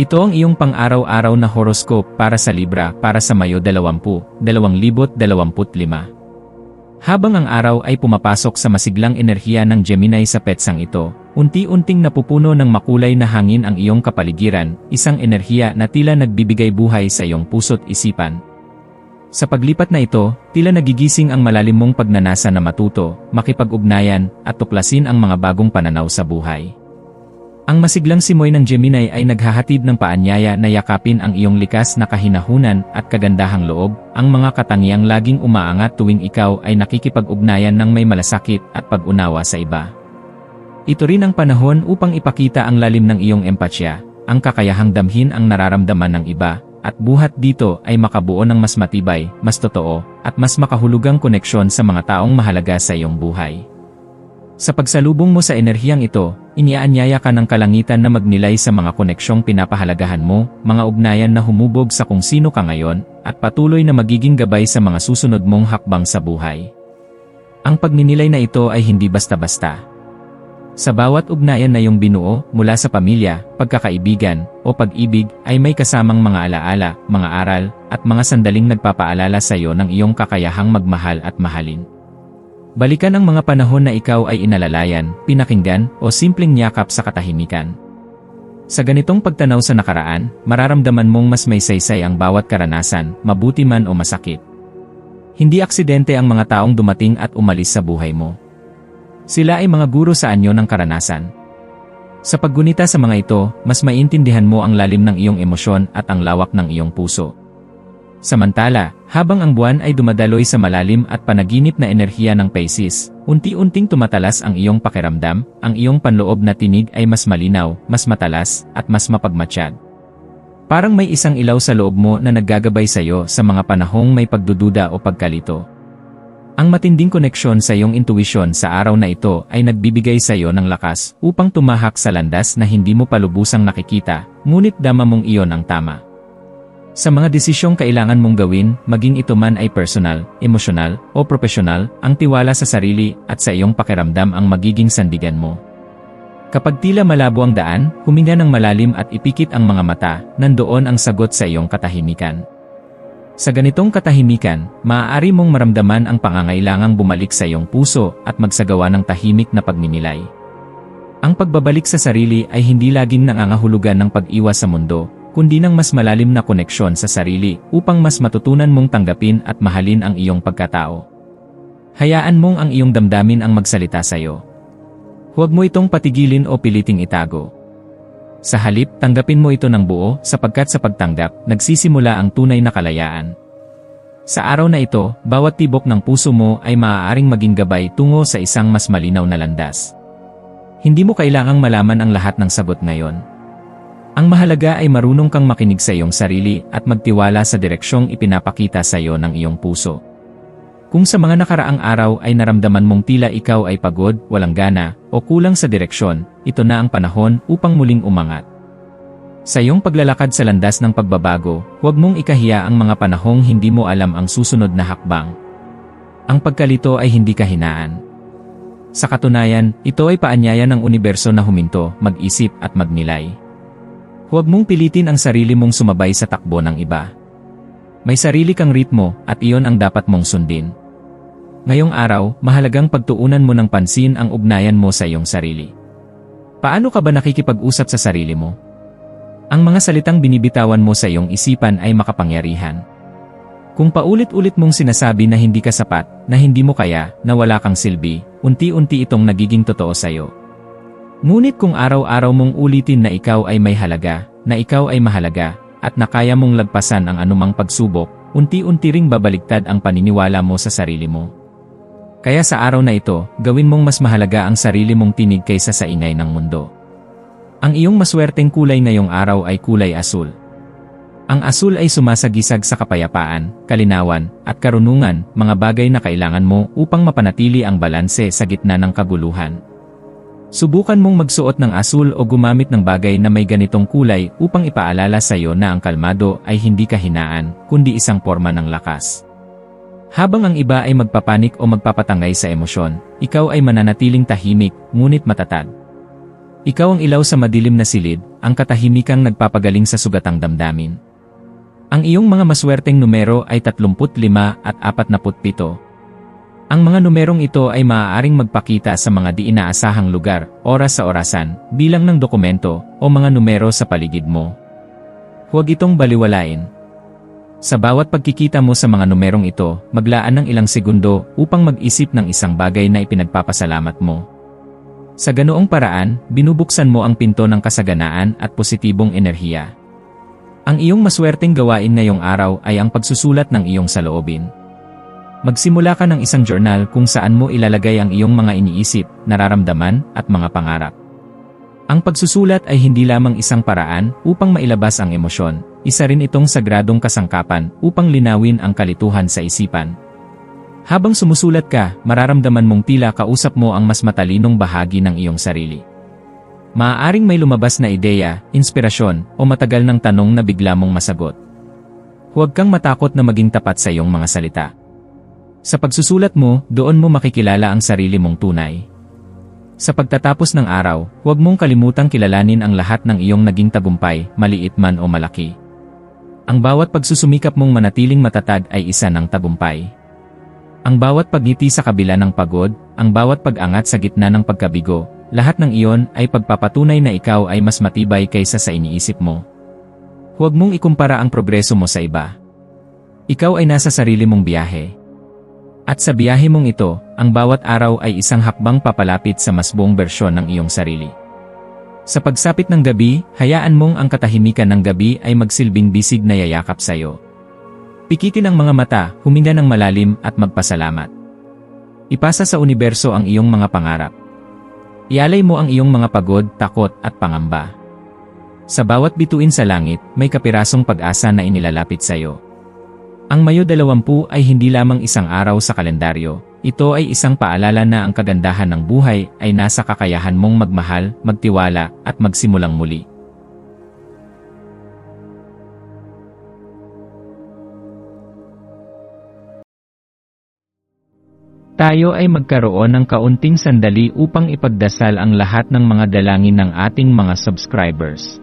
Ito ang iyong pang-araw-araw na horoscope para sa Libra para sa Mayo 20, 2025. Habang ang araw ay pumapasok sa masiglang enerhiya ng Gemini sa petsang ito, unti-unting napupuno ng makulay na hangin ang iyong kapaligiran, isang enerhiya na tila nagbibigay buhay sa iyong puso't isipan. Sa paglipat na ito, tila nagigising ang malalim mong pagnanasa na matuto, makipag-ugnayan, at tuklasin ang mga bagong pananaw sa buhay. Ang masiglang simoy ng Gemini ay naghahatid ng paanyaya na yakapin ang iyong likas na kahinahunan at kagandahang loob, ang mga katangiang laging umaangat tuwing ikaw ay nakikipag-ugnayan ng may malasakit at pag-unawa sa iba. Ito rin ang panahon upang ipakita ang lalim ng iyong empatya, ang kakayahang damhin ang nararamdaman ng iba, at buhat dito ay makabuo ng mas matibay, mas totoo, at mas makahulugang koneksyon sa mga taong mahalaga sa iyong buhay. Sa pagsalubong mo sa enerhiyang ito, iniaanyaya ka ng kalangitan na magnilay sa mga koneksyong pinapahalagahan mo, mga ugnayan na humubog sa kung sino ka ngayon, at patuloy na magiging gabay sa mga susunod mong hakbang sa buhay. Ang pagninilay na ito ay hindi basta-basta. Sa bawat ugnayan na iyong binuo, mula sa pamilya, pagkakaibigan, o pag-ibig, ay may kasamang mga alaala, mga aral, at mga sandaling nagpapaalala sa iyo ng iyong kakayahang magmahal at mahalin. Balikan ang mga panahon na ikaw ay inalalayan, pinakinggan, o simpleng yakap sa katahimikan. Sa ganitong pagtanaw sa nakaraan, mararamdaman mong mas may saysay ang bawat karanasan, mabuti man o masakit. Hindi aksidente ang mga taong dumating at umalis sa buhay mo. Sila ay mga guro sa anyo ng karanasan. Sa paggunita sa mga ito, mas maintindihan mo ang lalim ng iyong emosyon at ang lawak ng iyong puso. Samantala, habang ang buwan ay dumadaloy sa malalim at panaginip na enerhiya ng Pisces, unti-unting tumatalas ang iyong pakiramdam, ang iyong panloob na tinig ay mas malinaw, mas matalas, at mas mapagmatsyag. Parang may isang ilaw sa loob mo na naggagabay sa iyo sa mga panahong may pagdududa o pagkalito. Ang matinding koneksyon sa iyong intuwisyon sa araw na ito ay nagbibigay sa iyo ng lakas upang tumahak sa landas na hindi mo palubusang nakikita, ngunit dama mong iyon ang tama. Sa mga desisyong kailangan mong gawin, maging ito man ay personal, emosyonal, o profesional, ang tiwala sa sarili at sa iyong pakiramdam ang magiging sandigan mo. Kapag tila malabo ang daan, huminga ng malalim at ipikit ang mga mata, nandoon ang sagot sa iyong katahimikan. Sa ganitong katahimikan, maaari mong maramdaman ang pangangailangang bumalik sa iyong puso at magsagawa ng tahimik na pagninilay. Ang pagbabalik sa sarili ay hindi laging nangangahulugan ng pag-iwas sa mundo, kundi ng mas malalim na koneksyon sa sarili upang mas matutunan mong tanggapin at mahalin ang iyong pagkatao. Hayaan mong ang iyong damdamin ang magsalita sa iyo. Huwag mo itong patigilin o piliting itago. Sa halip, tanggapin mo ito ng buo sapagkat sa pagtanggap, nagsisimula ang tunay na kalayaan. Sa araw na ito, bawat tibok ng puso mo ay maaaring maging gabay tungo sa isang mas malinaw na landas. Hindi mo kailangang malaman ang lahat ng sagot ngayon. Ang mahalaga ay marunong kang makinig sa iyong sarili at magtiwala sa direksyong ipinapakita sa iyo ng iyong puso. Kung sa mga nakaraang araw ay naramdaman mong tila ikaw ay pagod, walang gana, o kulang sa direksyon, ito na ang panahon upang muling umangat. Sa iyong paglalakad sa landas ng pagbabago, huwag mong ikahiya ang mga panahong hindi mo alam ang susunod na hakbang. Ang pagkalito ay hindi kahinaan. Sa katunayan, ito ay paanyaya ng universo na huminto, mag-isip at magnilay. Huwag mong pilitin ang sarili mong sumabay sa takbo ng iba. May sarili kang ritmo at iyon ang dapat mong sundin. Ngayong araw, mahalagang pagtuunan mo ng pansin ang ugnayan mo sa iyong sarili. Paano ka ba nakikipag-usap sa sarili mo? Ang mga salitang binibitawan mo sa iyong isipan ay makapangyarihan. Kung paulit-ulit mong sinasabi na hindi ka sapat, na hindi mo kaya, na wala kang silbi, unti-unti itong nagiging totoo sa iyo. Ngunit kung araw-araw mong ulitin na ikaw ay may halaga, na ikaw ay mahalaga, at na kaya mong lagpasan ang anumang pagsubok, unti-unti ring babaligtad ang paniniwala mo sa sarili mo. Kaya sa araw na ito, gawin mong mas mahalaga ang sarili mong tinig kaysa sa ingay ng mundo. Ang iyong maswerteng kulay ngayong araw ay kulay asul. Ang asul ay sumasagisag sa kapayapaan, kalinawan, at karunungan, mga bagay na kailangan mo upang mapanatili ang balanse sa gitna ng kaguluhan. Subukan mong magsuot ng asul o gumamit ng bagay na may ganitong kulay upang ipaalala sa iyo na ang kalmado ay hindi kahinaan, kundi isang forma ng lakas. Habang ang iba ay magpapanik o magpapatangay sa emosyon, ikaw ay mananatiling tahimik, ngunit matatag. Ikaw ang ilaw sa madilim na silid, ang katahimikang nagpapagaling sa sugatang damdamin. Ang iyong mga maswerteng numero ay 35 at 47. Ang mga numerong ito ay maaaring magpakita sa mga di inaasahang lugar, oras sa orasan, bilang ng dokumento, o mga numero sa paligid mo. Huwag itong baliwalain. Sa bawat pagkikita mo sa mga numerong ito, maglaan ng ilang segundo upang mag-isip ng isang bagay na ipinagpapasalamat mo. Sa ganoong paraan, binubuksan mo ang pinto ng kasaganaan at positibong enerhiya. Ang iyong maswerteng gawain ngayong araw ay ang pagsusulat ng iyong saloobin. Magsimula ka ng isang journal kung saan mo ilalagay ang iyong mga iniisip, nararamdaman, at mga pangarap. Ang pagsusulat ay hindi lamang isang paraan upang mailabas ang emosyon, isa rin itong sagradong kasangkapan upang linawin ang kalituhan sa isipan. Habang sumusulat ka, mararamdaman mong tila kausap mo ang mas matalinong bahagi ng iyong sarili. Maaaring may lumabas na ideya, inspirasyon, o matagal ng tanong na bigla mong masagot. Huwag kang matakot na maging tapat sa iyong mga salita. Sa pagsusulat mo, doon mo makikilala ang sarili mong tunay. Sa pagtatapos ng araw, huwag mong kalimutang kilalanin ang lahat ng iyong naging tagumpay, maliit man o malaki. Ang bawat pagsusumikap mong manatiling matatag ay isa ng tagumpay. Ang bawat pagngiti sa kabila ng pagod, ang bawat pag-angat sa gitna ng pagkabigo, lahat ng iyon ay pagpapatunay na ikaw ay mas matibay kaysa sa iniisip mo. Huwag mong ikumpara ang progreso mo sa iba. Ikaw ay nasa sarili mong biyahe. At sa biyahe mong ito, ang bawat araw ay isang hakbang papalapit sa mas buong bersyon ng iyong sarili. Sa pagsapit ng gabi, hayaan mong ang katahimikan ng gabi ay magsilbing bisig na yayakap sa iyo. Pikitin ang mga mata, huminga ng malalim at magpasalamat. Ipasa sa universo ang iyong mga pangarap. Ialay mo ang iyong mga pagod, takot at pangamba. Sa bawat bituin sa langit, may kapirasong pag-asa na inilalapit sa iyo. Ang Mayo 20 ay hindi lamang isang araw sa kalendaryo, ito ay isang paalala na ang kagandahan ng buhay ay nasa kakayahan mong magmahal, magtiwala, at magsimulang muli. Tayo ay magkaroon ng kaunting sandali upang ipagdasal ang lahat ng mga dalangin ng ating mga subscribers